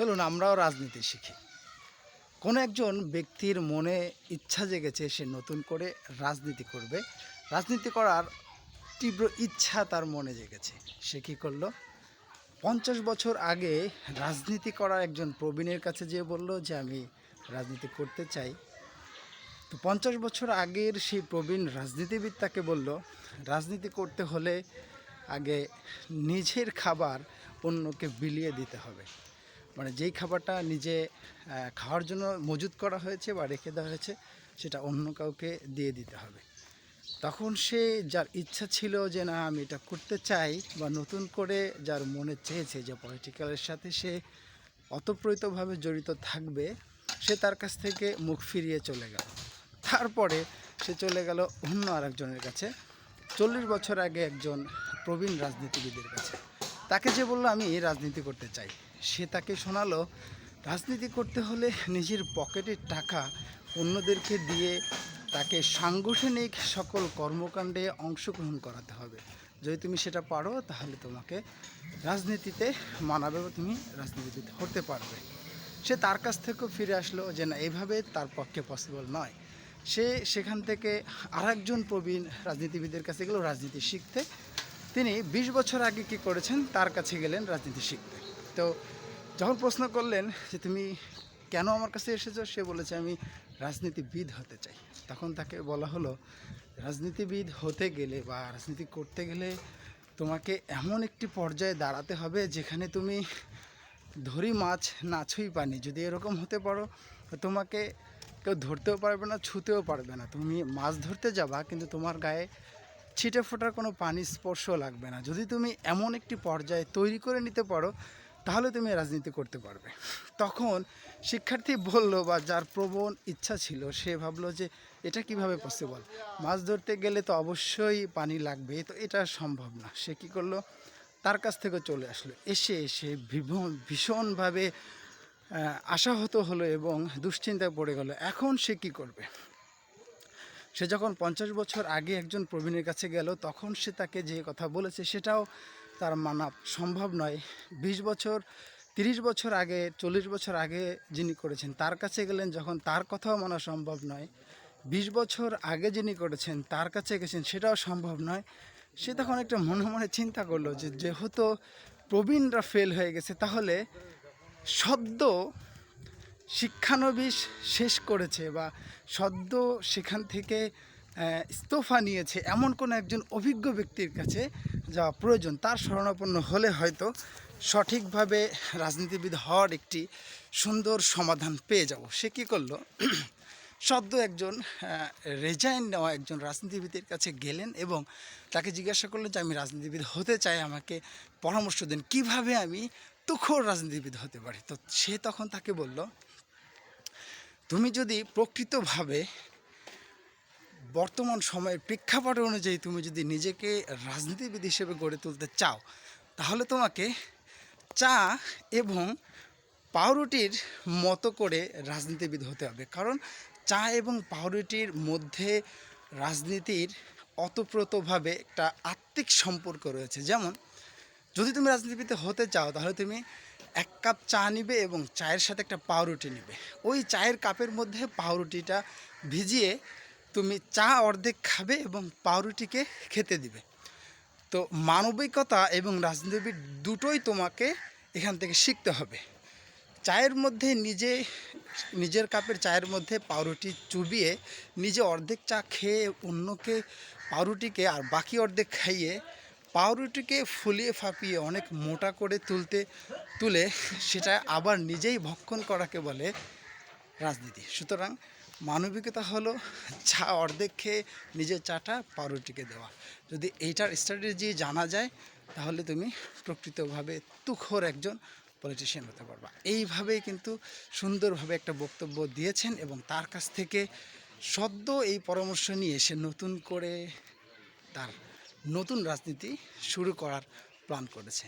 চলুন আমরাও রাজনীতি শিখি। কোনো একজন ব্যক্তির মনে ইচ্ছা জেগেছে সে নতুন করে রাজনীতি করবে। রাজনীতি করার তীব্র ইচ্ছা তার মনে জেগেছে। সে কী করল? পঞ্চাশ বছর আগে রাজনীতি করার একজন প্রবীণের কাছে যেয়ে বলল যে, আমি রাজনীতি করতে চাই। তো পঞ্চাশ বছর আগের সেই প্রবীণ রাজনীতিবিদ তাকে বলল, রাজনীতি করতে হলে আগে নিজের খাবার অন্যকে বিলিয়ে দিতে হবে। মানে যেই খাবারটা নিজে খাওয়ার জন্য মজুত করা হয়েছে বা রেখে দেওয়া হয়েছে, সেটা অন্য কাউকে দিয়ে দিতে হবে। তখন সে যার ইচ্ছা ছিল যে না, আমি এটা করতে চাই বা নতুন করে যার মনে চেয়েছে যে পলিটিক্যালের সাথে সে অতপ্রয়তভাবে জড়িত থাকবে, সে তার কাছ থেকে মুখ ফিরিয়ে চলে গেল। তারপরে সে চলে গেল অন্য আরেকজনের কাছে, চল্লিশ বছর আগে একজন প্রবীণ রাজনীতিবিদের কাছে। তাকে যে বলল, আমি এই রাজনীতি করতে চাই। সে তাকে শোনালো, রাজনীতি করতে হলে নিজের পকেটের টাকা অন্যদেরকে দিয়ে তাকে সাংগঠনিক সকল কর্মকাণ্ডে অংশগ্রহণ করাতে হবে। যদি তুমি সেটা পারো, তাহলে তোমাকে রাজনীতিতে মানাবে তুমি রাজনীতিতে হতে পারবে। সে তার কাছ থেকেও ফিরে আসলো যে, না, এভাবে তার পক্ষে পসিবল নয়। সে সেখান থেকে আরেকজন প্রবীণ রাজনীতিবিদের কাছে গেল, রাজনীতি শিখতে। তিনি বিশ বছর আগে কি করেছেন? তার কাছে গেলেন রাজনীতি শিখতে। তো যখন প্রশ্ন করলেন যে তুমি কেন আমার কাছে এসেছ, সে বলেছে, আমি রাজনীতিবিদ হতে চাই। তখন তাকে বলা হলো, রাজনীতিবিদ হতে গেলে বা রাজনীতি করতে গেলে তোমাকে এমন একটি পর্যায়ে দাঁড়াতে হবে যেখানে তুমি ধরি মাছ না ছুঁই পানি। যদি এরকম হতে পারো তোমাকে কেউ ধরতেও পারবে না, ছুঁতেও পারবে না। তুমি মাছ ধরতে যাবা, কিন্তু তোমার গায়ে ছিটে ফোটার কোনো পানি স্পর্শ লাগবে না। যদি তুমি এমন একটি পর্যায়ে তৈরি করে নিতে পারো তাহলে তুমি রাজনীতি করতে পারবে। তখন শিক্ষার্থী বলল বা যার প্রবণ ইচ্ছা ছিল, সে ভাবলো যে এটা কীভাবে পসিবল মাছ ধরতে গেলে তো অবশ্যই পানি লাগবে, তো এটা সম্ভব না। সে কী করল? তার কাছ থেকে চলে আসলো। এসে এসে ভীষণ ভীষণভাবে আশাহত হলো এবং দুশ্চিন্তায় পড়ে গেল। এখন সে কি করবে? সে যখন পঞ্চাশ বছর আগে একজন প্রবীণের কাছে গেল, তখন সে তাকে যে কথা বলেছে সেটাও তার মানা সম্ভব নয়। বিশ বছর, তিরিশ বছর আগে, চল্লিশ বছর আগে যিনি করেছেন, তার কাছে গেলেন যখন তার কথাও মানা সম্ভব নয়। বিশ বছর আগে যিনি করেছেন, তার কাছে গেছেন, সেটাও সম্ভব নয়। সে তখন একটা মনে মনে চিন্তা করল যে, যেহেতু প্রবীণরা ফেল হয়ে গেছে, তাহলে সদ্য শিক্ষানবিশ শেষ করেছে বা সদ্য সেখান থেকে ইস্তফা নিয়েছে এমন কোনো একজন অভিজ্ঞ ব্যক্তির কাছে যাওয়া প্রয়োজন। তার শরণাপন্ন হলে হয়তো সঠিকভাবে রাজনীতিবিদ হওয়ার একটি সুন্দর সমাধান পেয়ে যাব। সে কী করল? সদ্য একজন রেজাইন নেওয়া একজন রাজনীতিবিদের কাছে গেলেন এবং তাকে জিজ্ঞাসা করলেন যে, আমি রাজনীতিবিদ হতে চাই, আমাকে পরামর্শ দিন। কীভাবে আমি তুখোর রাজনীতিবিদ হতে পারি? তো সে তখন তাকে বলল, তুমি যদি প্রকৃতভাবে বর্তমান সময়ের প্রেক্ষাপট অনুযায়ী তুমি যদি নিজেকে রাজনীতিবিদ হিসেবে গড়ে তুলতে চাও, তাহলে তোমাকে চা এবং পাউরুটির মতো করে রাজনীতিবিদ হতে হবে। কারণ চা এবং পাউরুটির মধ্যে রাজনীতির অতপ্রতভাবে একটা আত্মিক সম্পর্ক রয়েছে। যেমন, যদি তুমি রাজনীতিবিদ হতে চাও, তাহলে তুমি এক কাপ চা নিবে এবং চায়ের সাথে একটা পাউরুটি নিবে। ওই চায়ের কাপের মধ্যে পাউরুটিটা ভিজিয়ে তুমি চা অর্ধেক খাবে এবং পাউরুটিকে খেতে দিবে। তো মানবিকতা এবং রাজনীতিবিদ দুটোই তোমাকে এখান থেকে শিখতে হবে। চায়ের মধ্যে নিজে, নিজের কাপের চায়ের মধ্যে পাউরুটি চুবিয়ে নিজে অর্ধেক চা খেয়ে অন্যকে পাউরুটিকে আর বাকি অর্ধেক খাইয়ে পাউরুটিকে ফুলিয়ে ফাঁপিয়ে অনেক মোটা করে তুলতে, তুলে সেটা আবার নিজেই ভক্ষণ করাকে বলে রাজনীতি। সুতরাং মানবিকতা হলো চা অর্ধেক খেয়ে নিজের চাটা পাউরুটিকে দেওয়া। যদি এইটার স্ট্র্যাটেজি জানা যায়, তাহলে তুমি প্রকৃতভাবে তুখোর একজন পলিটিশিয়ান হতে পারবা। এইভাবেই কিন্তু সুন্দরভাবে একটা বক্তব্য দিয়েছেন এবং তার কাছ থেকে সদ্য এই পরামর্শ নিয়ে সে নতুন করে তার নতুন রাজনীতি শুরু করার প্ল্যান করেছে।